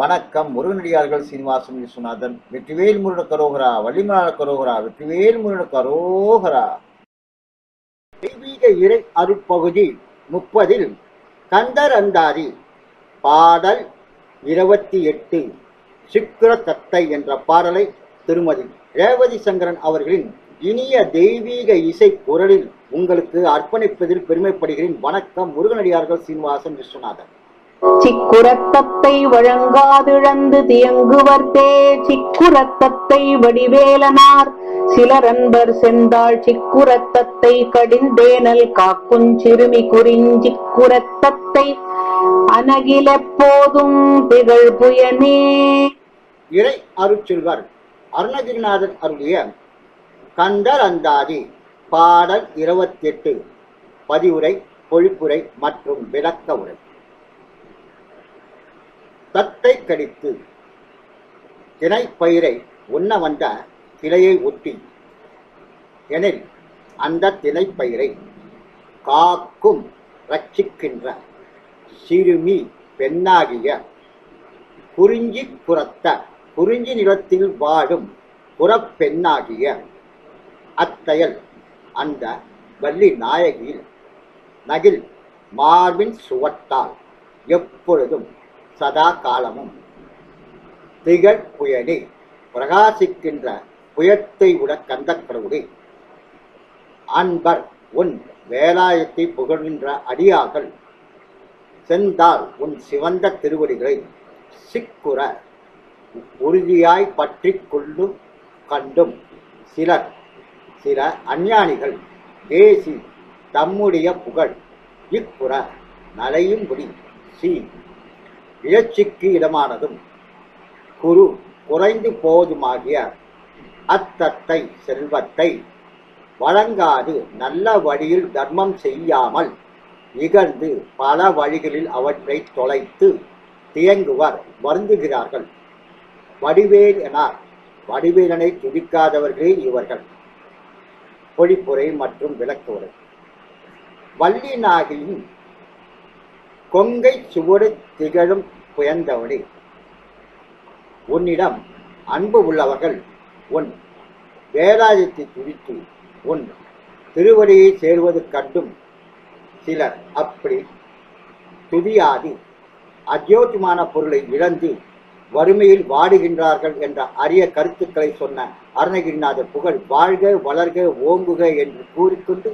வணக்கம் முருகனடியார்கள் சீனிவாசன் விஸ்வநாதன் வெற்றிவேல் முருகன் கரோகரா வள்ளிமலாள கரோகரா வெற்றிவேல் முருட கரோகரா. தெய்வீக இறை அருட்பகுதி முப்பதில் கந்தர் அந்தாதி பாடல் இருபத்தி எட்டு சிக்குர தத்தை என்ற பாடலை திருமதி ரேவதி சங்கரன் அவர்களின் இனிய தெய்வீக இசை குரலில் உங்களுக்கு அர்ப்பணிப்பதில் பெருமைப்படுகிறேன். வணக்கம் முருகனடியார்கள் சீனிவாசன் விஸ்வநாதன். சிக்குரத்தத்தை வழங்காதிழந்து தியங்குவர்த்தே சிக்குரத்தத்தை வடிவேலனார். சிலரன்பர் சென்றாள் சிக்குரத்தத்தை கடிந்தேனல் காக்கும் சிறுமி குறிஞ்சிக்குரத்தத்தை அனகிலெப்போதும் திகழ் புயனே. இறை அருட்செல்வர் அருணகிரிநாதன் அருளிய கந்தர் அந்தாதி பாடல் இருபத்தி எட்டு பதிவுரை பொழிப்புரை மற்றும் விளக்க உரை. தத்தை கடித்து தினைப்பயிரை உண்ண வந்த கிளையை ஒட்டி. எனில் அந்த தினைப்பயிரை காக்கும் ரட்சிக்கின்ற சிறுமி பெண்ணாகிய குறிஞ்சி புறத்த குறிஞ்சி நிலத்தில் வாழும் புறப்பெண்ணாகிய அத்தையல் அந்த வள்ளி நாயகியில் நகில் மார்பின் சுவட்டால் எப்பொழுதும் சதா காலமும் திகழ்புயலே பிரகாசிக்கின்ற புயத்தை உட கந்தக்கடவுளே. அன்பர் உன் வேலாயத்தை புகழ்கின்ற அடியார்கள் சென்றால் உன் சிவந்த திருவடிகளை சிக்குற உறுதியாய் பற்றி கொள்ளும் கண்டும் சிலர் சில அஞ்ஞானிகள் தேசி தம்முடைய புகழ் இப்புற நலையும்படி சி இழச்சிக்கு இடமானதும் குரு குறைந்து போதுமாகிய அத்தத்தை செல்வத்தை வழங்காது நல்ல வழியில் தர்மம் செய்யாமல் இகழ்ந்து பல வழிகளில் அவற்றை தொலைத்து தியங்குவர் வருந்துகிறார்கள். வடிவேல் என வடிவேலனை துதிக்காதவர்களே இவர்கள். பொழிப்புரை மற்றும் விளக்குரை. வள்ளி நாகியின் கொங்கை சுவடு திகழும் புயந்தவனே. உன்னிடம் அன்பு உள்ளவர்கள் உன் வேலாயத்தை துடித்து உன் திருவடியை சேர்வது கண்டும் சிலர் அப்படி துதியாது. அத்தியோத்தியமான பொருளை இழந்து வறுமையில் வாடுகின்றார்கள் என்ற அரிய கருத்துக்களை சொன்ன அருணகிரிநாதர் புகழ் வாழ்க வளர்க ஓங்குக என்று கூறிக்கொண்டு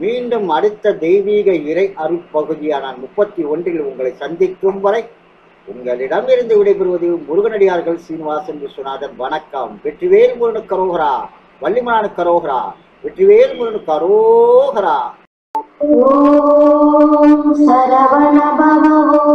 மீண்டும் அடுத்த தெய்வீக இறை அருட்பகுதியான முப்பத்தி ஒன்றில் உங்களை சந்திக்கும் வரை உங்களிடமிருந்து விடைபெறுவது முருகனடியார்கள் சீனிவாசன் விஸ்வநாதன். வணக்கம். வெற்றிவேல் முருகனு கரோகரா. வள்ளிமலானு கரோகரா. வெற்றிவேல் முருகனு கரோகரா. சரவண பவோ சரவண